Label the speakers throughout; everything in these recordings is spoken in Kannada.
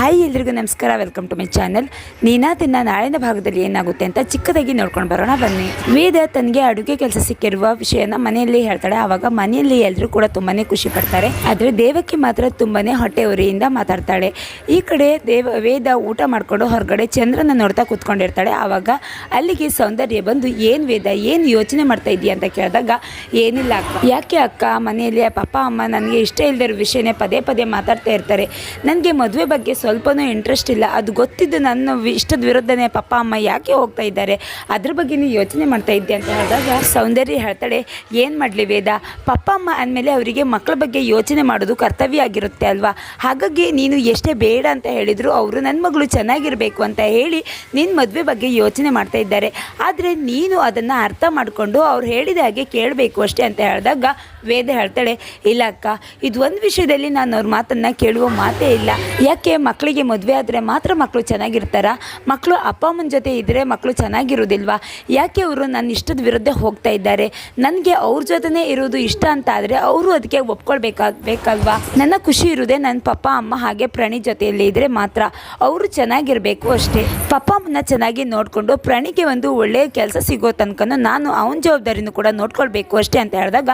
Speaker 1: ಹಾಯ್ ಎಲ್ರಿಗೂ ನಮಸ್ಕಾರ ವೆಲ್ಕಮ್ ಟು ಮೈ ಚಾನಲ್ ನೀನಾ ತಿನ್ನ ನಾಳಿನ ಭಾಗದಲ್ಲಿ ಏನಾಗುತ್ತೆ ಅಂತ ಚಿಕ್ಕದಾಗಿ ನೋಡ್ಕೊಂಡು ಬರೋಣ, ಬನ್ನಿ. ವೇದ ತನಗೆ ಅಡುಗೆ ಕೆಲಸ ಸಿಕ್ಕಿರುವ ವಿಷಯನ ಮನೆಯಲ್ಲಿ ಹೇಳ್ತಾಳೆ. ಆವಾಗ ಮನೆಯಲ್ಲಿ ಎಲ್ಲರೂ ಕೂಡ ತುಂಬಾನೇ ಖುಷಿ ಪಡ್ತಾರೆ. ಆದರೆ ದೇವಕ್ಕೆ ಮಾತ್ರ ತುಂಬಾನೇ ಹೊಟ್ಟೆ ಉರಿಯಿಂದ ಮಾತಾಡ್ತಾಳೆ. ಈ ಕಡೆ ದೇವ, ವೇದ ಊಟ ಮಾಡಿಕೊಂಡು ಹೊರಗಡೆ ಚಂದ್ರನ ನೋಡ್ತಾ ಕೂತ್ಕೊಂಡಿರ್ತಾಳೆ. ಆವಾಗ ಅಲ್ಲಿಗೆ ಸೌಂದರ್ಯ ಬಂದು, ಏನು ವೇದ, ಏನು ಯೋಚನೆ ಮಾಡ್ತಾ ಇದೀಯ? ಅಂತ ಕೇಳಿದಾಗ, ಏನಿಲ್ಲ ಅಕ್ಕ. ಯಾಕೆ ಅಕ್ಕ? ಮನೆಯಲ್ಲಿ ಪಪ್ಪ ಅಮ್ಮ ನನಗೆ ಇಷ್ಟ ಇಲ್ಲದಿರೋ ವಿಷಯನೇ ಪದೇ ಪದೇ ಮಾತಾಡ್ತಾ ಇರ್ತಾರೆ. ನನಗೆ ಮದುವೆ ಬಗ್ಗೆ ಸ್ವಲ್ಪನೂ ಇಂಟ್ರೆಸ್ಟ್ ಇಲ್ಲ. ಅದು ಗೊತ್ತಿದ್ದು ನನ್ನ ಇಷ್ಟದ ವಿರುದ್ಧನೇ ಪಪ್ಪ, ಅಮ್ಮ ಯಾಕೆ ಹೋಗ್ತಾ ಇದ್ದಾರೆ? ಅದ್ರ ಬಗ್ಗೆ ನೀವು ಯೋಚನೆ ಮಾಡ್ತಾ ಇದ್ದೆ ಅಂತ ಹೇಳಿದಾಗ, ಸೌಂದರ್ಯ ಹೇಳ್ತಾಳೆ, ಏನು ಮಾಡಲಿ ವೇದ? ಪಪ್ಪ, ಅಮ್ಮ ಅಂದಮೇಲೆ ಅವರಿಗೆ ಮಕ್ಕಳ ಬಗ್ಗೆ ಯೋಚನೆ ಮಾಡೋದು ಕರ್ತವ್ಯ ಆಗಿರುತ್ತೆ ಅಲ್ವಾ? ಹಾಗಾಗಿ ನೀನು ಎಷ್ಟೇ ಬೇಡ ಅಂತ ಹೇಳಿದರೂ ಅವರು ನನ್ನ ಮಗಳು ಚೆನ್ನಾಗಿರಬೇಕು ಅಂತ ಹೇಳಿ ನಿನ್ನ ಮದುವೆ ಬಗ್ಗೆ ಯೋಚನೆ ಮಾಡ್ತಾ ಇದ್ದಾರೆ. ಆದರೆ ನೀನು ಅದನ್ನು ಅರ್ಥ ಮಾಡಿಕೊಂಡು ಅವ್ರು ಹೇಳಿದ ಹಾಗೆ ಕೇಳಬೇಕು ಅಷ್ಟೇ ಅಂತ ಹೇಳಿದಾಗ ವೇದ ಹೇಳ್ತಾಳೆ, ಇಲ್ಲ ಅಕ್ಕ, ಇದು ಒಂದು ವಿಷಯದಲ್ಲಿ ನಾನು ಅವ್ರ ಮಾತನ್ನು ಕೇಳುವ ಮಾತೇ ಇಲ್ಲ. ಯಾಕೆ ಮಕ್ಕಳಿಗೆ ಮದುವೆ ಆದರೆ ಮಾತ್ರ ಮಕ್ಕಳು ಚೆನ್ನಾಗಿರ್ತಾರ? ಮಕ್ಕಳು ಅಪ್ಪ ಅಮ್ಮನ ಜೊತೆ ಇದ್ದರೆ ಮಕ್ಕಳು ಚೆನ್ನಾಗಿರೋದಿಲ್ವಾ? ಯಾಕೆ ಅವರು ನನ್ನ ಇಷ್ಟದ ವಿರುದ್ಧ ಹೋಗ್ತಾ ಇದ್ದಾರೆ? ನನಗೆ ಅವ್ರ ಜೊತೆನೇ ಇರೋದು ಇಷ್ಟ ಅಂತ ಆದರೆ ಅವರು ಅದಕ್ಕೆ ಒಪ್ಕೊಳ್ಬೇಕಾಗಬೇಕಲ್ವಾ ನನ್ನ ಖುಷಿ ಇರೋದೇ ನನ್ನ ಪಪ್ಪ, ಅಮ್ಮ ಹಾಗೆ ಪ್ರಾಣಿ ಜೊತೆಯಲ್ಲಿ ಇದ್ದರೆ ಮಾತ್ರ ಅವರು ಚೆನ್ನಾಗಿರಬೇಕು ಅಷ್ಟೇ. ಪಪ್ಪ ಅಮ್ಮನ ಚೆನ್ನಾಗಿ ನೋಡಿಕೊಂಡು ಪ್ರಾಣಿಗೆ ಒಂದು ಒಳ್ಳೆಯ ಕೆಲಸ ಸಿಗೋ ತನಕನೂ ನಾನು ಅವನ ಜವಾಬ್ದಾರಿನೂ ಕೂಡ ನೋಡ್ಕೊಳ್ಬೇಕು ಅಷ್ಟೇ ಅಂತ ಹೇಳಿದಾಗ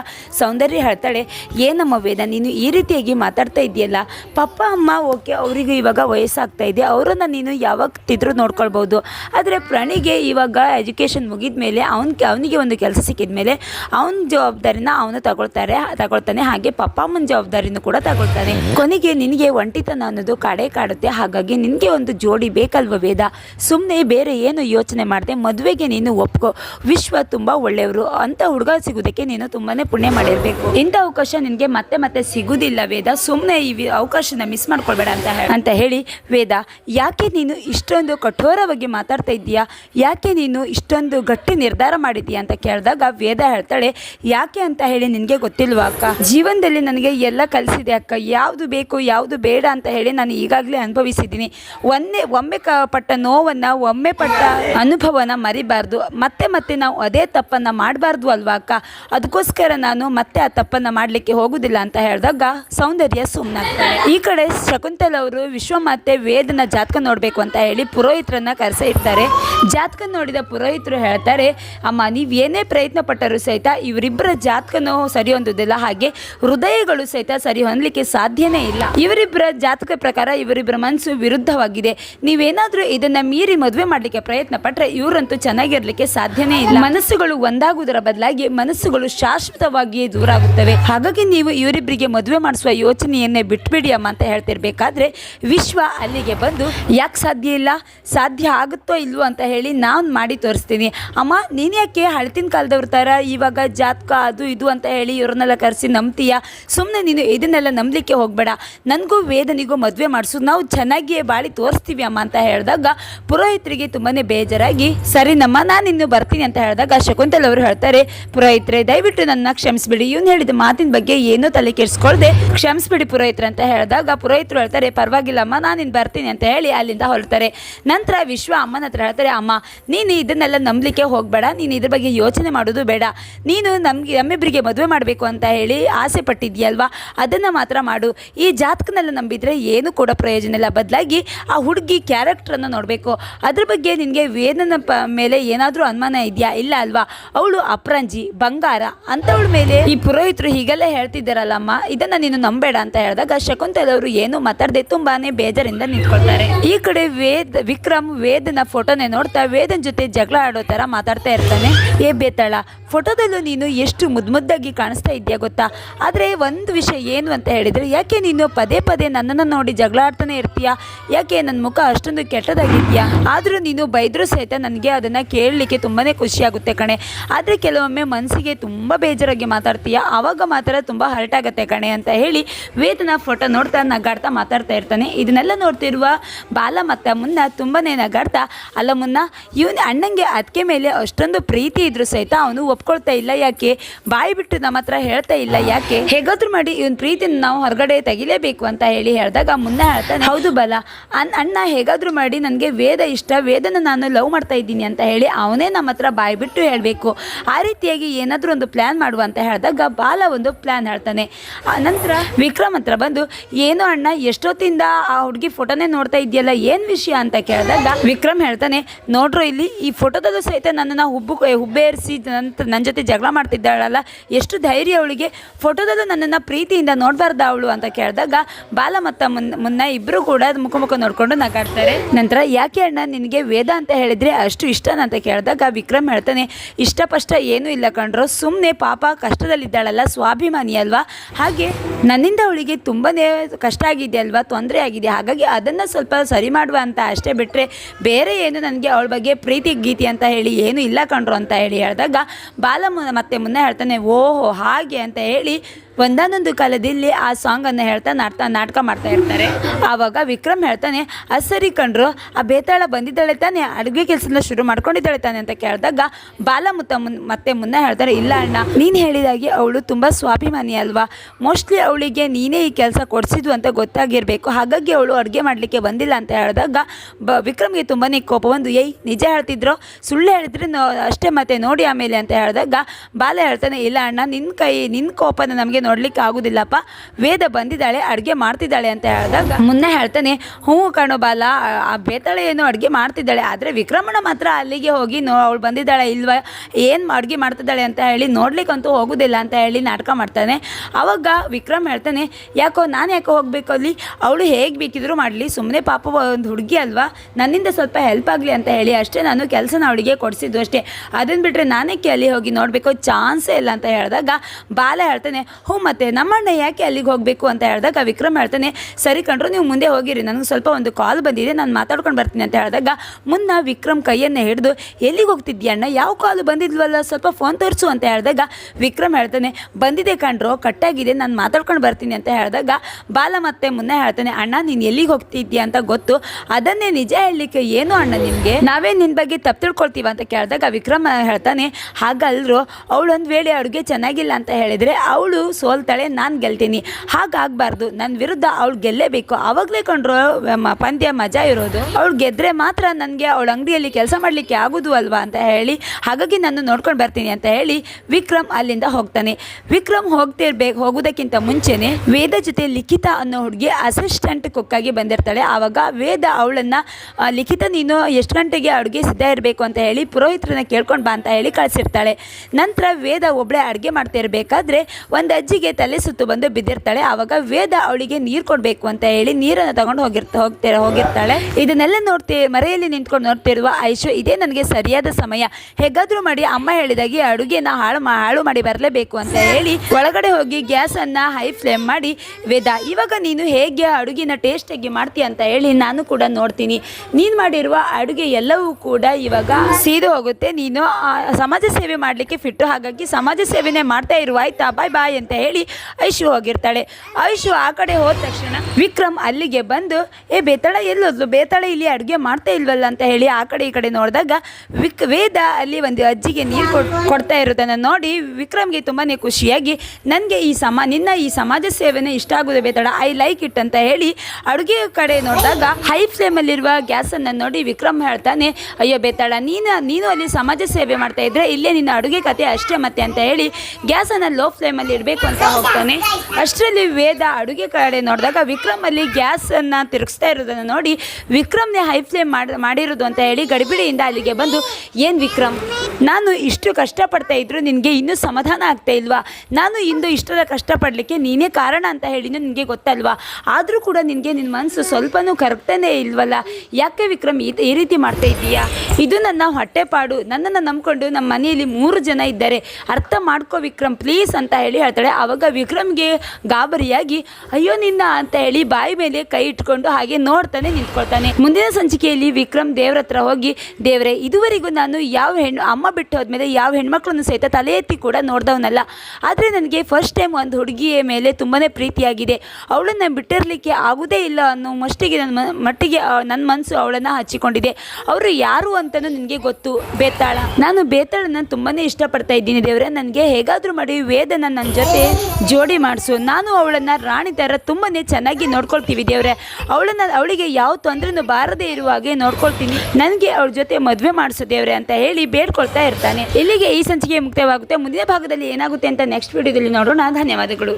Speaker 1: ಸೌಂದರ್ಯ ಹೇಳ್ತಾಳೆ ಏನಮ್ಮ ವೇದ, ನೀನು ಈ ರೀತಿಯಾಗಿ ಮಾತಾಡ್ತಾ ಇದೆಯಲ್ಲ? ಪಪ್ಪ, ಅಮ್ಮ, ಓಕೆ, ಅವರಿಗೂ ಇವಾಗ ವಯಸ್ಸಾಗ್ತಾ ಇದೆ. ಅವರನ್ನು ನೀನು ಯಾವಾಗ ತಿದ್ರು ನೋಡ್ಕೊಳ್ಬೋದು. ಆದರೆ ಪ್ರಾಣಿಗೆ ಇವಾಗ ಎಜುಕೇಷನ್ ಮುಗಿದ ಮೇಲೆ ಅವನ ಅವನಿಗೆ ಒಂದು ಕೆಲಸ ಸಿಕ್ಕಿದ ಮೇಲೆ ಅವನ ಜವಾಬ್ದಾರಿನ ಅವನು ತಗೊಳ್ತಾರೆ, ತಗೊಳ್ತಾನೆ. ಹಾಗೆ ಪಪ್ಪ, ಅಮ್ಮನ ಜವಾಬ್ದಾರಿನೂ ಕೂಡ ತಗೊಳ್ತಾನೆ. ಕೊನೆಗೆ ನಿನಗೆ ಒಂಟಿತನ ಅನ್ನೋದು ಕಡೆ ಕಾಡುತ್ತೆ. ಹಾಗಾಗಿ ನಿನಗೆ ಒಂದು ಜೋಡಿ ಬೇಕಲ್ವ ವೇದ? ಸುಮ್ಮನೆ ಬೇರೆ ಏನು ಯೋಚನೆ ಮಾಡಿದೆ? ಮದುವೆಗೆ ನೀನು ಒಪ್ಕೋ. ವಿಶ್ವ ತುಂಬ ಒಳ್ಳೆಯವರು. ಅಂತ ಹುಡುಗ ಸಿಗೋದಕ್ಕೆ ನೀನು ತುಂಬಾ ಪುಣ್ಯ ಮಾಡಿರಬೇಕು. ಇಂಥ ಅವಕಾಶ ನಿನಗೆ ಮತ್ತೆ ಮತ್ತೆ ಸಿಗುವುದಿಲ್ಲ ವೇದ. ಸುಮ್ಮನೆ ಈ ಅವಕಾಶನ ಮಿಸ್ ಮಾಡ್ಕೊಳ್ಬೇಡ ಅಂತ ಅಂತ ಹೇಳಿ ವೇದ, ಯಾಕೆ ನೀನು ಇಷ್ಟೊಂದು ಕಠೋರವಾಗಿ ಮಾತಾಡ್ತಾ ಇದ್ದೀಯಾ? ಯಾಕೆ ನೀನು ಇಷ್ಟೊಂದು ಗಟ್ಟಿ ನಿರ್ಧಾರ ಮಾಡಿದ್ದೀಯಾ ಅಂತ ಕೇಳಿದಾಗ ವೇದ ಹೇಳ್ತಾಳೆ, ಯಾಕೆ ಅಂತ ಹೇಳಿ ನಿನಗೆ ಗೊತ್ತಿಲ್ವಾ ಅಕ್ಕ? ಜೀವನದಲ್ಲಿ ನನಗೆ ಎಲ್ಲ ಕಲಿಸಿದೆ ಅಕ್ಕ. ಯಾವುದು ಬೇಕು, ಯಾವುದು ಬೇಡ ಅಂತ ಹೇಳಿ ನಾನು ಈಗಾಗಲೇ ಅನುಭವಿಸಿದ್ದೀನಿ. ಒಂದೇ ಒಮ್ಮೆ ಪಟ್ಟ ನೋವನ್ನು, ಒಮ್ಮೆ ಪಟ್ಟ ಅನುಭವನ ಮರಿಬಾರ್ದು. ಮತ್ತೆ ಮತ್ತೆ ನಾವು ಅದೇ ತಪ್ಪನ್ನು ಮಾಡಬಾರ್ದು ಅಲ್ವಾ ಅಕ್ಕ? ಅದಕ್ಕೋಸ್ಕರ ನಾನು ಮತ್ತೆ ಆ ತಪ್ಪನ್ನು ಮಾಡಲಿಕ್ಕೆ ಹೋಗುದಿಲ್ಲ ಅಂತ ಹೇಳಿದಾಗ ಸೌಂದರ್ಯ ಸುಮ್ಮನಾಗ್ತಾರೆ ಈ ಕಡೆ ಶಕುಂತಲ ಅವರು ವಿಶ್ವಮಾತೆ ವೇದನ ಜಾತಕ ನೋಡಬೇಕು ಅಂತ ಹೇಳಿ ಪುರೋಹಿತರನ್ನ ಕರೆಸ ಇರ್ತಾರೆ ಜಾತಕ ನೋಡಿದ ಪುರೋಹಿತರು ಹೇಳ್ತಾರೆ, ಅಮ್ಮ, ನೀವು ಏನೇ ಪ್ರಯತ್ನ ಪಟ್ಟರೂ ಸಹಿತ ಇವರಿಬ್ಬರ ಜಾತಕನೂ ಸರಿ ಹೊಂದುವುದಿಲ್ಲ ಹಾಗೆ ಹೃದಯಗಳು ಸಹಿತ ಸರಿ ಹೊಂದಲಿಕ್ಕೆ ಸಾಧ್ಯನೇ ಇಲ್ಲ. ಇವರಿಬ್ಬರ ಜಾತಕ ಪ್ರಕಾರ ಇವರಿಬ್ಬರ ಮನಸ್ಸು ವಿರುದ್ಧವಾಗಿದೆ. ನೀವೇನಾದರೂ ಇದನ್ನು ಮೀರಿ ಮದುವೆ ಮಾಡಲಿಕ್ಕೆ ಪ್ರಯತ್ನ ಪಟ್ಟರೆ ಇವರಂತೂ ಚೆನ್ನಾಗಿರಲಿಕ್ಕೆ ಸಾಧ್ಯನೇ ಇಲ್ಲ. ಮನಸ್ಸುಗಳು ಒಂದಾಗುವುದರ ಬದಲಾಗಿ ಮನಸ್ಸುಗಳು ಶಾಶ್ವತವಾಗಿಯೇ ದೂರ ಆಗುತ್ತವೆ ಹಾಗಾಗಿ ನೀವು ಇವರಿಬ್ಬರಿಗೆ ಮದುವೆ ಮಾಡಿಸುವ ಯೋಚನೆಯನ್ನೇ ಬಿಟ್ಬಿಡಿ ಅಮ್ಮ ಅಂತ ಹೇಳ್ತಿರ್ಬೇಕಾದ್ರೆ ವಿಶ್ವ ಅಲ್ಲಿಗೆ ಬಂದು, ಯಾಕೆ ಸಾಧ್ಯ ಇಲ್ಲ? ಸಾಧ್ಯ ಆಗುತ್ತೋ ಇಲ್ವೋ ಅಂತ ಹೇಳಿ ನಾನು ಮಾಡಿ ತೋರಿಸ್ತೀನಿ. ಅಮ್ಮ, ನೀನು ಯಾಕೆ ಹಳತಿನ ಕಾಲದವ್ರ ಥರ ಇವಾಗ ಜಾತಕ ಅದು ಇದು ಅಂತ ಹೇಳಿ ಇವ್ರನ್ನೆಲ್ಲ ಕರೆಸಿ ನಂಬ್ತೀಯ? ಸುಮ್ಮನೆ ನೀನು ಇದನ್ನೆಲ್ಲ ನಂಬಲಿಕ್ಕೆ ಹೋಗಬೇಡ. ನನಗೂ ವೇದನಿಗೂ ಮದುವೆ ಮಾಡಿಸು. ನಾವು ಚೆನ್ನಾಗಿಯೇ ಬಾಳಿ ತೋರಿಸ್ತೀವಿ ಅಮ್ಮ ಅಂತ ಹೇಳಿದಾಗ ಪುರೋಹಿತರಿಗೆ ತುಂಬಾ ಬೇಜಾರಾಗಿ, ಸರಿ ನಮ್ಮ ನಾನು ಇನ್ನು ಬರ್ತೀನಿ ಅಂತ ಹೇಳಿದಾಗ ಶಕುಂತಲ್ ಅವರು ಹೇಳ್ತಾರೆ, ಪುರೋಹಿತರೆ, ದಯವಿಟ್ಟು ನನ್ನ ಕ್ಷಮಿಸ್ಬಿಡಿ. ಇವ್ನು ಹೇಳಿದ ಮಾತಿನ ಬಗ್ಗೆ ಏನೂ ತಲೆ ಕೆಡಿಸ್ಕೊಳ್ದೆ ಕ್ಷಮಿಸ್ಬಿಡಿ ಪುರೋಹಿತ್ರ ಅಂತ ಹೇಳಿದಾಗ ಪುರೋಹಿತರು ಹೇಳ್ತಾರೆ ಪರವಾಗಿಲ್ಲ ಅಮ್ಮ ನಾನು ಇನ್ನು ಬರ್ತೀನಿ ಅಂತ ಹೇಳಿ ಅಲ್ಲಿಂದ ಹೊರಡ್ತಾರೆ. ನಂತರ ವಿಶ್ವ ಅಮ್ಮನ ಹತ್ರ ಹೇಳ್ತಾರೆ, ಅಮ್ಮ, ನೀನು ಇದನ್ನೆಲ್ಲ ನಂಬಲಿಕ್ಕೆ ಹೋಗಬೇಡ, ನೀನು ಇದ್ರ ಬಗ್ಗೆ ಯೋಚನೆ ಮಾಡೋದು ಬೇಡ. ನೀನು ನಮಗೆ ನಮ್ಮಿಬ್ಬರಿಗೆ ಮದುವೆ ಮಾಡಬೇಕು ಅಂತ ಹೇಳಿ ಆಸೆ ಪಟ್ಟಿದ್ಯಲ್ವಾ ಅದನ್ನು ಮಾತ್ರ ಮಾಡು. ಈ ಜಾತಕನೆಲ್ಲ ನಂಬಿದರೆ ಏನು ಕೂಡ ಪ್ರಯೋಜನ ಇಲ್ಲ. ಬದಲಾಗಿ ಆ ಹುಡುಗಿ ಕ್ಯಾರೆಕ್ಟ್ರನ್ನು ನೋಡಬೇಕು. ಅದ್ರ ಬಗ್ಗೆ ನಿನಗೆ ವೇದನ ಪ, ಮೇಲೆ ಏನಾದರೂ ಅನುಮಾನ ಇದೆಯಾ? ಇಲ್ಲ ಅಲ್ವಾ? ಅವಳು ಅಪ್ರಂಜಿ, ಬಂಗಾರ, ಅಂಥವಳ ಮೇಲೆ ಈ ಪುರೋಹಿತರು ಹೀಗೆಲ್ಲ ಹೇಳ್ತಿದ್ದೀರಲ್ಲಮ್ಮ, ಇದನ್ನ ನೀನು ನಂಬೇಡ ಅಂತ ಹೇಳಿದಾಗ ಶಕುಂತಲವರು ಏನು ಮಾತಾಡದೆ ತುಂಬಾನೇ ಬೇಜಾರಿಂದ ನಿಂತ್ಕೊಳ್ತಾರೆ. ಈ ಕಡೆ ವೇದ್, ವಿಕ್ರಮ್ ವೇದನ ಫೋಟೋನೇ ನೋಡ್ತಾ ವೇದನ್ ಜೊತೆ ಜಗಳ ಆಡೋ ತರ ಮಾತಾಡ್ತಾ ಇರ್ತಾನೆ. ಏ ಬೇತಾಳ ಫೋಟೋದಲ್ಲೂ ನೀನು ಎಷ್ಟು ಮುದ್ಮುದ್ದಾಗಿ ಕಾಣಿಸ್ತಾ ಇದೆಯಾ ಗೊತ್ತಾ? ಆದರೆ ಒಂದು ವಿಷಯ ಏನು ಅಂತ ಹೇಳಿದರೆ, ಯಾಕೆ ನೀನು ಪದೇ ಪದೇ ನನ್ನನ್ನು ನೋಡಿ ಜಗಳ ಆಡ್ತಾನೆ ಇರ್ತೀಯಾ? ಯಾಕೆ ನನ್ನ ಮುಖ ಅಷ್ಟೊಂದು ಕೆಟ್ಟದಾಗಿದೆಯಾ ಆದರೂ ನೀನು ಬೈದರೂ ಸಹಿತ ನನಗೆ ಅದನ್ನು ಕೇಳಲಿಕ್ಕೆ ತುಂಬಾ ಖುಷಿಯಾಗುತ್ತೆ ಕಣೆ. ಆದರೆ ಕೆಲವೊಮ್ಮೆ ಮನಸ್ಸಿಗೆ ತುಂಬ ಬೇಜಾರಾಗಿ ಮಾತಾಡ್ತೀಯಾ? ಆವಾಗ ಮಾತ್ರ ತುಂಬ ಹರ್ಟ್ ಆಗುತ್ತೆ ಕಣೆ ಅಂತ ಹೇಳಿ ವೇದನ ಫೋಟೋ ನೋಡ್ತಾ ನಗಾಡ್ತಾ ಮಾತಾಡ್ತಾ ಇರ್ತಾನೆ. ಇದನ್ನೆಲ್ಲ ನೋಡ್ತಿರುವ ಬಾಲ ಮತ್ತು ಮುನ್ನ ತುಂಬಾ ನಗಾಡ್ತಾ, ಅಲ್ಲ ಮುನ್ನ, ಇವನ ಅಣ್ಣಂಗೆ ಅದಕ್ಕೆ ಮೇಲೆ ಅಷ್ಟೊಂದು ಪ್ರೀತಿ ಇದ್ರು ಸಹಿತ ಅವನು ಒಪ್ಕೊಳ್ತಾ ಇಲ್ಲ ಯಾಕೆ? ಬಾಯಿ ಬಿಟ್ಟು ನಮ್ಮ ಹತ್ರ ಹೇಳ್ತಾ ಇಲ್ಲ ಯಾಕೆ? ಹೇಗಾದ್ರೂ ಮಾಡಿ ಇವನ್ ಪ್ರೀತಿನ ನಾವು ಹೊರಗಡೆ ತೆಗಿಲೇಬೇಕು ಅಂತ ಹೇಳಿ ಹೇಳಿದಾಗ ಮುನ್ನ ಹೇಳ್ತಾನೆ, ಹೌದು ಬಲ, ಅನ್, ಅಣ್ಣ ಹೇಗಾದ್ರೂ ಮಾಡಿ ನನಗೆ ವೇದ ಇಷ್ಟ, ವೇದನ ನಾನು ಲವ್ ಮಾಡ್ತಾ ಇದ್ದೀನಿ ಅಂತ ಹೇಳಿ ಅವನೇ ನಮ್ಮ ಹತ್ರ ಬಾಯಿ ಬಿಟ್ಟು ಹೇಳಬೇಕು. ಆ ರೀತಿಯಾಗಿ ಏನಾದರೂ ಒಂದು ಪ್ಲ್ಯಾನ್ ಮಾಡುವ ಅಂತ ಹೇಳಿದಾಗ ಆವಾಗ ಬಾಲ ಒಂದು ಪ್ಲ್ಯಾನ್ ಹೇಳ್ತಾನೆ ನಂತರ ವಿಕ್ರಮ್ ಹತ್ರ ಬಂದು, ಏನು ಅಣ್ಣ, ಎಷ್ಟೊತ್ತಿಂದ ಆ ಹುಡುಗಿ ಫೋಟೋನೇ ನೋಡ್ತಾ ಇದೆಯಲ್ಲ, ಏನು ವಿಷಯ ಅಂತ ಕೇಳಿದಾಗ ವಿಕ್ರಮ್ ಹೇಳ್ತಾನೆ, ನೋಡ್ರು ಇಲ್ಲಿ, ಈ ಫೋಟೋದಲ್ಲೂ ಸಹಿತ ನನ್ನನ್ನು ಹುಬ್ಬು ಹುಬ್ಬೇರಿಸಿ ನಂತರ ನನ್ನ ಜೊತೆ ಜಗಳ ಮಾಡ್ತಿದ್ದಾಳಲ್ಲ, ಎಷ್ಟು ಧೈರ್ಯ ಅವಳಿಗೆ ಫೋಟೋದಲ್ಲೂ ನನ್ನನ್ನು ಪ್ರೀತಿಯಿಂದ ನೋಡಬಾರ್ದ ಅವಳು ಅಂತ ಕೇಳಿದಾಗ ಬಾಲ ಮತ್ತ ಮುನ್ನ ಮುನ್ನ ಇಬ್ಬರು ಕೂಡ ಮುಖ ಮುಖ ನೋಡ್ಕೊಂಡು ನಗಾಡ್ತಾರೆ. ನಂತರ, ಯಾಕೆ ಅಣ್ಣ, ನಿನಗೆ ವೇದ ಅಂತ ಹೇಳಿದ್ರೆ ಅಷ್ಟು ಇಷ್ಟನ? ಅಂತ ಕೇಳಿದಾಗ ವಿಕ್ರಮ್ ಹೇಳ್ತಾನೆ, ಇಷ್ಟಪಷ್ಟ ಏನೂ ಇಲ್ಲ ಕಂಡ್ರು ಸುಮ್ಮನೆ ಪಾಪ ಕಷ್ಟದಲ್ಲಿದ್ದಾಳಲ್ಲ ಸ್ವಾಭಿಮಾನಿ ಅಲ್ವಾ? ಹಾಗೆ ನನ್ನಿಂದ ಅವಳಿಗೆ ತುಂಬಾ ಕಷ್ಟ ಆಗಿದೆ ಅಲ್ವಾ, ತೊಂದರೆ ಆಗಿದೆ. ಹಾಗಾಗಿ ಅದನ್ನು ಸ್ವಲ್ಪ ಸರಿ ಮಾಡುವ ಅಂತ ಅಷ್ಟೇ ಬಿಟ್ಟರೆ ಬೇರೆ ಏನು ನನಗೆ ಅವಳ ಬಗ್ಗೆ ಪ್ರೀತಿ, ಗೀತಿ ಅಂತ ಹೇಳಿ ಏನು ಇಲ್ಲ ಕಣ್ರು ಅಂತ ಹೇಳಿ ಹೇಳಿದಾಗ ಬಾಲ ಮತ್ತೆ ಮುನ್ನೆ ಹೇಳ್ತಾನೆ, ಓಹೋ, ಹಾಗೆ ಅಂತ ಹೇಳಿ ಒಂದಾನೊಂದು ಕಾಲದಲ್ಲಿ ಆ ಸಾಂಗನ್ನು ಹೇಳ್ತಾ ನಾಟಕ ನಾಟಕ ಮಾಡ್ತಾ ಇರ್ತಾರೆ. ಆವಾಗ ವಿಕ್ರಮ್ ಹೇಳ್ತಾನೆ ಅದು ಸರಿ ಕಣ್ರು, ಆ ಬೇತಾಳ ಬಂದಿದ್ದಾಳೆ ತಾನೆ, ಅಡುಗೆ ಕೆಲಸನ ಶುರು ಮಾಡ್ಕೊಂಡಿದ್ದಾಳೆ ತಾನೆ ಅಂತ ಕೇಳಿದಾಗ ಬಾಲ ಮುತ್ತ ಮುನ್, ಮತ್ತೆ ಮುನ್ನ ಹೇಳ್ತಾರೆ, ಇಲ್ಲ ಅಣ್ಣ, ನೀನು ಹೇಳಿದಾಗೆ ಅವಳು ತುಂಬ ಸ್ವಾಭಿಮಾನಿ ಅಲ್ವಾ? ಮೋಸ್ಟ್ಲಿ ಅವಳಿಗೆ ನೀನೇ ಈ ಕೆಲಸ ಕೊಡಿಸಿದ್ದು ಅಂತ ಗೊತ್ತಾಗಿರಬೇಕು. ಹಾಗಾಗಿ ಅವಳು ಅಡುಗೆ ಮಾಡಲಿಕ್ಕೆ ಬಂದಿಲ್ಲ ಅಂತ ಹೇಳಿದಾಗ ಬ, ವಿಕ್ರಮ್ಗೆ ತುಂಬಾ ಕೋಪ ಬಂದು, ಏಯ್, ನಿಜ ಹೇಳ್ತಿದ್ರು? ಸುಳ್ಳು ಹೇಳಿದ್ರೆ ಅಷ್ಟೇ ಮತ್ತೆ ನೋಡಿ ಆಮೇಲೆ ಅಂತ ಹೇಳಿದಾಗ ಬಾಲ ಹೇಳ್ತಾನೆ, ಇಲ್ಲ ಅಣ್ಣ ನಿನ್ನ ಕೈ ನಿನ್ನ ಕೋಪನ ನಮಗೆ ನೋಡ್ಲಿಕ್ಕೆ ಆಗುದಿಲ್ಲಪ್ಪ ವೇದ ಬಂದಿದ್ದಾಳೆ, ಅಡುಗೆ ಮಾಡ್ತಿದ್ದಾಳೆ ಅಂತ ಹೇಳಿದಾಗ ಮುನ್ನೆ ಹೇಳ್ತಾನೆ, ಹ್ಞೂ ಕಣೋ ಬಾಲ ಆ- ಬೇತಾಳೆ ಏನು ಅಡುಗೆ ಮಾಡ್ತಿದ್ದಾಳೆ, ಆದರೆ ವಿಕ್ರಮಣ ಮಾತ್ರ ಅಲ್ಲಿಗೆ ಹೋಗಿ ನೋ, ಅವಳು ಬಂದಿದ್ದಾಳೆ ಇಲ್ವಾ? ಏನು ಅಡುಗೆ ಮಾಡ್ತಿದ್ದಾಳೆ ಅಂತ ಹೇಳಿ ನೋಡ್ಲಿಕ್ಕಂತೂ ಹೋಗುದಿಲ್ಲ ಅಂತ ಹೇಳಿ ನಾಟಕ ಮಾಡ್ತಾನೆ. ಆವಾಗ ವಿಕ್ರಮ್ ಹೇಳ್ತಾನೆ, ಯಾಕೋ, ನಾನು ಯಾಕೋ ಹೋಗಬೇಕು ಅಲ್ಲಿ? ಅವಳು ಹೇಗೆ ಬೇಕಿದ್ರು ಮಾಡಲಿ ಸುಮ್ಮನೆ ಪಾಪ ಒಂದು ಹುಡುಗಿ ಅಲ್ವಾ? ನನ್ನಿಂದ ಸ್ವಲ್ಪ ಹೆಲ್ಪ್ ಆಗಲಿ ಅಂತ ಹೇಳಿ, ಅಷ್ಟೇ ನಾನು ಕೆಲಸನ ಅವಳಿಗೆ ಕೊಡಿಸಿದ್ದು ಅಷ್ಟೇ. ಅದನ್ನು ಬಿಟ್ಟರೆ ನಾನೇ ಅಲ್ಲಿ ಹೋಗಿ ನೋಡಬೇಕು, ಚಾನ್ಸೇ ಇಲ್ಲ ಅಂತ ಹೇಳಿದಾಗ ಬಾಲ ಹೇಳ್ತಾನೆ, ಹ್ಞೂ ಮತ್ತೆ ನಮ್ಮಣ್ಣ ಯಾಕೆ ಅಲ್ಲಿಗೆ ಹೋಗಬೇಕು ಅಂತ ಹೇಳಿದಾಗ ವಿಕ್ರಮ್ ಹೇಳ್ತಾನೆ, ಸರಿ ಕಂಡ್ರು ನೀವು ಮುಂದೆ ಹೋಗಿರಿ. ನನಗೆ ಸ್ವಲ್ಪ ಒಂದು ಕಾಲ್ ಬಂದಿದೆ. ನಾನು ಮಾತಾಡ್ಕೊಂಡು ಬರ್ತೀನಿ ಅಂತ ಹೇಳಿದಾಗ ಮುನ್ನ ವಿಕ್ರಮ್ ಕೈಯನ್ನು ಹಿಡಿದು, ಎಲ್ಲಿಗೆ ಹೋಗ್ತಿದ್ದೀಯ ಅಣ್ಣ? ಯಾವ ಕಾಲು ಬಂದಿದ್ವಲ್ಲ? ಸ್ವಲ್ಪ ಫೋನ್ ತೋರಿಸು ಅಂತ ಹೇಳಿದಾಗ ವಿಕ್ರಮ್ ಹೇಳ್ತಾನೆ, ಬಂದಿದೆ ಕಂಡ್ರು ಕಟ್ಟಾಗಿದೆ. ನಾನು ಮಾತಾಡ್ಕೊಂಡು ಬರ್ತೀನಿ ಅಂತ ಹೇಳಿದಾಗ ಬಾಲ ಮತ್ತೆ ಮುನ್ನ ಹೇಳ್ತಾನೆ, ಅಣ್ಣ, ನೀನು ಎಲ್ಲಿಗೆ ಹೋಗ್ತಿದ್ಯಾ ಅಂತ ಗೊತ್ತು. ಅದನ್ನೇ ನಿಜ ಹೇಳಲಿಕ್ಕೆ ಏನು ಅಣ್ಣ ನಿಮಗೆ? ನಾವೇ ನಿನ್ನ ಬಗ್ಗೆ ತಪ್ಪು ತಿಳ್ಕೊಳ್ತೀವ? ಅಂತ ಕೇಳಿದಾಗ ವಿಕ್ರಮ್ ಹೇಳ್ತಾನೆ, ಹಾಗಲ್ರು, ಅವಳೊಂದು ವೇಳೆ ಅಡುಗೆ ಚೆನ್ನಾಗಿಲ್ಲ ಅಂತ ಹೇಳಿದರೆ ಅವಳು ಸೋಲ್ತಾಳೆ, ನಾನು ಗೆಲ್ತೀನಿ. ಹಾಗಾಗಬಾರ್ದು. ನನ್ನ ವಿರುದ್ಧ ಅವಳು ಗೆಲ್ಲೇಬೇಕು. ಅವಾಗಲೇ ಕಂಡ್ರು ಪಂದ್ಯ ಮಜಾ ಇರೋದು. ಅವಳು ಗೆದ್ರೆ ಮಾತ್ರ ನನಗೆ ಅವಳ ಅಂಗಡಿಯಲ್ಲಿ ಕೆಲಸ ಮಾಡಲಿಕ್ಕೆ ಆಗೋದು ಅಲ್ವಾ ಅಂತ ಹೇಳಿ, ಹಾಗಾಗಿ ನಾನು ನೋಡ್ಕೊಂಡು ಬರ್ತೀನಿ ಅಂತ ಹೇಳಿ ವಿಕ್ರಮ್ ಅಲ್ಲಿಂದ ಹೋಗ್ತಾನೆ. ವಿಕ್ರಮ್ ಹೋಗ್ತಿರ್ಬೇಕು ಹೋಗೋದಕ್ಕಿಂತ ಮುಂಚೆನೆ ವೇದ ಜೊತೆ ಲಿಖಿತ ಅನ್ನೋ ಹುಡುಗಿ ಅಸಿಸ್ಟೆಂಟ್ ಕುಕ್ಕಾಗಿ ಬಂದಿರ್ತಾಳೆ. ಆವಾಗ ವೇದ ಅವಳನ್ನ ಲಿಖಿತ, ನೀನು ಎಷ್ಟು ಗಂಟೆಗೆ ಅಡುಗೆ ಸಿದ್ಧ ಇರಬೇಕು ಅಂತ ಹೇಳಿ ಪುರೋಹಿತರನ್ನ ಕೇಳ್ಕೊಂಡು ಬಾ ಅಂತ ಹೇಳಿ ಕಳಿಸಿರ್ತಾಳೆ. ನಂತರ ವೇದ ಒಬ್ಬಳೆ ಅಡುಗೆ ಮಾಡ್ತಾ ಇರಬೇಕಾದ್ರೆ ಒಂದು ಅಜ್ಜಿಗೆ ತಲೆ ಸುತ್ತು ಬಂದು ಬಿದ್ದಿರ್ತಾಳೆ. ಆವಾಗ ವೇದ ಅವಳಿಗೆ ನೀರು ಕೊಡಬೇಕು ಅಂತ ಹೇಳಿ ನೀರನ್ನು ತಗೊಂಡು ಹೋಗಿರ್ತಾ ಹೋಗ್ತಿರ ಹೋಗಿರ್ತಾಳೆ. ಇದನ್ನೆಲ್ಲ ನೋಡ್ತಿ, ಮರೆಯಲ್ಲಿ ನಿಂತ್ಕೊಂಡು ನೋಡ್ತಿರುವ ಐಶು, ಇದೇ ನನಗೆ ಸರಿಯಾದ ಸಮಯ. ಹೇಗಾದರೂ ಮಾಡಿ, ಅಮ್ಮ ಹೇಳಿದಾಗೆ ಅಡುಗೆನ ಹಾಳು ಹಾಳು ಮಾಡಿ ಬರಲೇಬೇಕು ಅಂತ ಹೇಳಿ ಒಳಗಡೆ ಹೋಗಿ ಗ್ಯಾಸನ್ನು ಹೈ ಫ್ಲೇಮ್ ಮಾಡಿ, ವೇದ, ಇವಾಗ ನೀನು ಹೇಗೆ ಅಡುಗೆನ ಟೇಸ್ಟಾಗಿ ಮಾಡ್ತೀಯ ಅಂತ ಹೇಳಿ ನಾನು ಕೂಡ ನೋಡ್ತೀನಿ. ನೀನು ಮಾಡಿರುವ ಅಡುಗೆ ಎಲ್ಲವೂ ಕೂಡ ಇವಾಗ ಸೀದು ಹೋಗುತ್ತೆ. ನೀನು ಸಮಾಜ ಸೇವೆ ಮಾಡಲಿಕ್ಕೆ ಫಿಟ್ಟು ಹಾಗಾಗಿ ಸಮಾಜ ಸೇವೆನೇ ಮಾಡ್ತಾ ಇರುವ ಆಯ್ತಾ? ಬಾಯ್ ಬಾಯ್ ಅಂತ ಹೇಳಿ ಐಶು ಹೋಗಿರ್ತಾಳೆ. ಐಶು ಆ ಕಡೆ ಹೋದ ತಕ್ಷಣ ವಿಕ್ರಮ್ ಅಲ್ಲಿಗೆ ಬಂದು, ಏ ಬೇತಾಳ, ಎಲ್ಲೋದ್ಲು? ಬೇತಾಳ, ಇಲ್ಲಿ ಅಡುಗೆ ಮಾಡ್ತಾ ಇಲ್ವಲ್ಲ? ಅಂತ ಹೇಳಿ ಆ ಕಡೆ ಈ ಕಡೆ ನೋಡಿದಾಗ ವಿಕ್, ವೇದ ಅಲ್ಲಿ ಒಂದು ಅಜ್ಜಿಗೆ ನೀರು ಕೊಡ್, ಕೊಡ್ತಾ ಇರೋದನ್ನು ನೋಡಿ ವಿಕ್ರಮ್ಗೆ ತುಂಬಾ ಖುಷಿಯಾಗಿ ನನಗೆ ಈ ಸಮ, ನಿನ್ನ ಈ ಸಮಾಜ ಸೇವೆನೇ ಇಷ್ಟ ಆಗೋದು ಬೇತಾಳ, ಐ ಲೈಕ್ ಇಟ್ ಅಂತ ಹೇಳಿ ಅಡುಗೆ ಕಡೆ ನೋಡಿದಾಗ ಹೈ ಫ್ಲೇಮಲ್ಲಿರುವ ಗ್ಯಾಸನ್ನು ನೋಡಿ ವಿಕ್ರಮ್ ಹೇಳ್ತಾನೆ, ಅಯ್ಯೋ ಬೇತಾಳ, ನೀನು ನೀನು ಅಲ್ಲಿ ಸಮಾಜ ಸೇವೆ ಮಾಡ್ತಾ ಇದ್ರೆ ಇಲ್ಲೇ ನಿನ್ನ ಅಡುಗೆ ಕತೆ ಅಷ್ಟೇ ಮತ್ತೆ ಅಂತ ಹೇಳಿ ಗ್ಯಾಸನ್ನು ಲೋ ಫ್ಲೇಮಲ್ಲಿ ಇಡಬೇಕು ಅಂತ ಹೋಗ್ತಾನೆ. ಅಷ್ಟರಲ್ಲಿ ವೇದ ಅಡುಗೆ ಕಡೆ ನೋಡಿದಾಗ ವಿಕ್ರಮ್ ಅಲ್ಲಿ ಗ್ಯಾಸನ್ನು ತಿರುಗಿಸ್ತಾ ಇರೋದನ್ನು ನೋಡಿ ವಿಕ್ರಮ್ನೇ ಹೈ ಫ್ಲೇಮ್ ಮಾಡಿ ಮಾಡಿರೋದು ಅಂತ ಹೇಳಿ ಗಡಿಬಿಡಿಯಿಂದ ಅಲ್ಲಿಗೆ ಬಂದು, ಏನು ವಿಕ್ರಮ್? ನಾನು ಇಷ್ಟು ಕಷ್ಟಪಡ್ತಾ ಇದ್ದರೂ ನಿನಗೆ ಇನ್ನೂ ಸಮಾಧಾನ ಆಗ್ತಾ ಇಲ್ವಾ? ನಾನು ಇಂದು ಇಷ್ಟರ ಕಷ್ಟಪಡಲಿಕ್ಕೆ ನೀನೇ ಕಾರಣ ಅಂತ ಹೇಳಿನೂ ನಿನಗೆ ಗೊತ್ತಲ್ವಾ? ಆದರೂ ಕೂಡ ನಿನಗೆ ನಿನ್ನ ಮನಸ್ಸು ಸ್ವಲ್ಪನೂ ಕರಗ್ತಾನೇ ಇಲ್ವಲ್ಲ? ಯಾಕೆ ವಿಕ್ರಮ್ ಈ ಈ ರೀತಿ ಮಾಡ್ತಾ ಇದ್ದೀಯಾ? ಇದು ನನ್ನ ಹೊಟ್ಟೆಪಾಡು. ನನ್ನನ್ನು ನಂಬ್ಕೊಂಡು ನಮ್ಮ ಮನೆಯಲ್ಲಿ ಮೂರು ಜನ ಇದ್ದಾರೆ. ಅರ್ಥ ಮಾಡ್ಕೋ ವಿಕ್ರಮ್, ಪ್ಲೀಸ್ ಅಂತ ಹೇಳಿ ಹೇಳ್ತಾಳೆ. ಆವಾಗ ವಿಕ್ರಮ್ಗೆ ಗಾಬರಿಯಾಗಿ, ಅಯ್ಯೋ ನಿನ್ನ ಅಂತ ಹೇಳಿ ಬಾಯಿ ಮೇಲೆ ಕೈ ಇಟ್ಕೊಂಡು ಹಾಗೆ ನೋಡ್ತಾನೆ ನಿಂತ್ಕೊಳ್ತಾನೆ. ಮುಂದಿನ ಸಂಚಿಕೆಯಲ್ಲಿ ವಿಕ್ರಮ್ ದೇವ್ರ ಹತ್ರ ಹೋಗಿ, ದೇವರೇ, ಇದುವರೆಗೂ ನಾನು ಯಾವ ಹೆಣ್ಣು, ಅಮ್ಮ ಬಿಟ್ಟು ಹೋದ್ಮೇಲೆ ಯಾವ ಹೆಣ್ಮಕ್ಳನ್ನು ಸಹಿತ ತಲೆ ಎತ್ತಿ ಕೂಡ ನೋಡ್ದವನಲ್ಲ. ಆದರೆ ನನಗೆ ಫಸ್ಟ್ ಟೈಮ್ ಒಂದು ಹುಡುಗಿಯ ಮೇಲೆ ತುಂಬಾ ಪ್ರೀತಿಯಾಗಿದೆ. ಅವಳನ್ನು ಬಿಟ್ಟಿರಲಿಕ್ಕೆ ಆಗೋದೇ ಇಲ್ಲ ಅನ್ನೋ ಮಷ್ಟಿಗೆ ನನ್ನ ಮಟ್ಟಿಗೆ ನನ್ನ ಮನಸ್ಸು ಅವಳನ್ನು ಹಚ್ಚಿಕೊಂಡಿದೆ. ಅವರು ಯಾರು ಅಂತಲೂ ನನಗೆ ಗೊತ್ತು. ಬೇತಾಳ. ನಾನು ಬೇತಾಳನ ತುಂಬಾ ಇಷ್ಟಪಡ್ತಾ ಇದ್ದೀನಿ ದೇವರೇ. ನನಗೆ ಹೇಗಾದರೂ ಮಾಡಿ ವೇದನ ನನ್ನ ಜೊತೆ ಜೋಡಿ ಮಾಡಿಸು. ನಾನು ಅವಳನ್ನು ರಾಣಿ ಥರ ತುಂಬಾ ಚೆನ್ನಾಗಿ ನೋಡ್ಕೊಳ್ತೀವಿ ದೇವರೇ. ಅವಳನ್ನು, ಅವಳಿಗೆ ಯಾವ ತೊಂದರೆನೂ ಬಾರದೇ ಇರುವ ಹಾಗೆ ನೋಡ್ಕೊಳ್ತೀನಿ. ನನಗೆ ಅವಳ ಜೊತೆ ಮದುವೆ ಮಾಡಿಸು ದೇವ್ರೆ ಅಂತ ಹೇಳಿ ಬೇಡ್ಕೊಳ್ತಾ ಮಾಡ್ತಾ ಇರ್ತಾನೆ. ಇಲ್ಲಿಗೆ ಈ ಸಂಚಿಕೆ ಮುಕ್ತವಾಗುತ್ತೆ. ಮುಂದಿನ ಭಾಗದಲ್ಲಿ ಏನಾಗುತ್ತೆ ಅಂತ ನೆಕ್ಸ್ಟ್ ವಿಡಿಯೋದಲ್ಲಿ ನೋಡೋಣ. ಧನ್ಯವಾದಗಳು.